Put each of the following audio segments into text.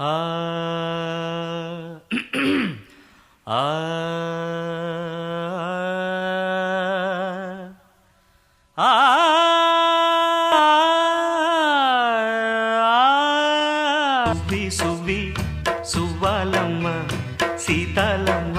ఆ ఆ ఆ సువ్వి సువ్వాలమ్మ సీతాలమ్మ.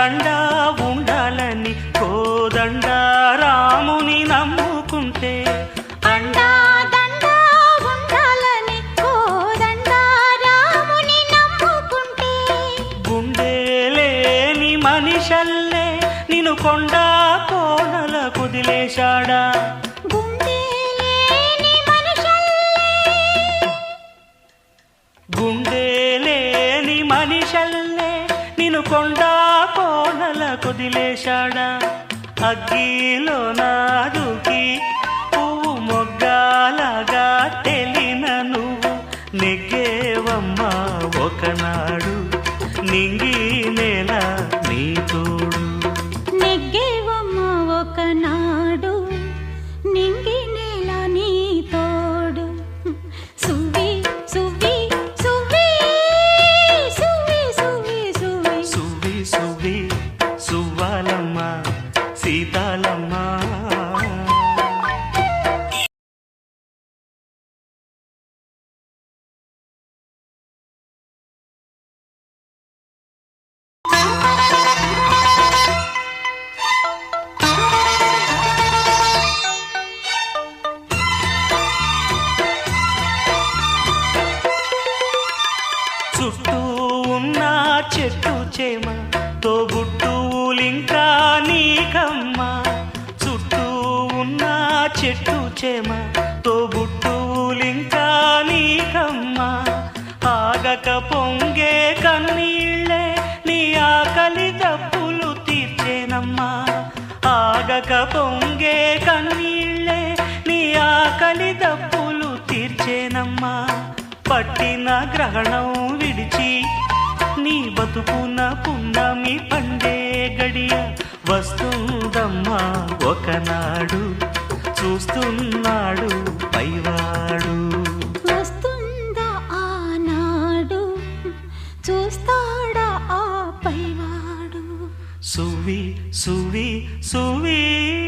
అండా దండా ఉండాలని కోదండ రాముని నమ్ముకుంటే. అండా దండా ఉండాలని కోదండ రాముని నమ్ముకుంటే. గుండె లేని మనిషల్లే కొండ కోనల కుదిలేశాడా గుండె లేని మనుషుల్లే. గుండె లేని మనిషల్లే నిన్ను కొండ కుదిలేశాడా అగ్గిలో నాదుకి పువ్వు మొగ్గాలగా తెలిన నువ్వు. నెగ్గేవమ్మా ఒకనాడు నింగి సీతాలమ్మ సీతాలమ్మ. చుట్టూ ఉన్న చెట్టు చేమ పూలింకా నీకమ్మ. చుట్టూ ఉన్న చెట్టు చెమ తోబుట్టువులింకా నీకమ్మ. ఆగక పొంగే కన్నీళ్ళే నీ ఆకలి తప్పులు తీర్చేనమ్మా. ఆగక పొంగే కన్నీళ్ళే నీ ఆకలి తప్పులు తీర్చేనమ్మా. పట్టిన గ్రహణం విడిచి నీ బతుకున పున్నమి పండే గడియ వస్తుందమ్మా ఒకనాడు. చూస్తున్నాడు పైవాడు. వస్తుందా ఆనాడు? చూస్తాడా ఆ పైవాడు? సువి సువి సువీ.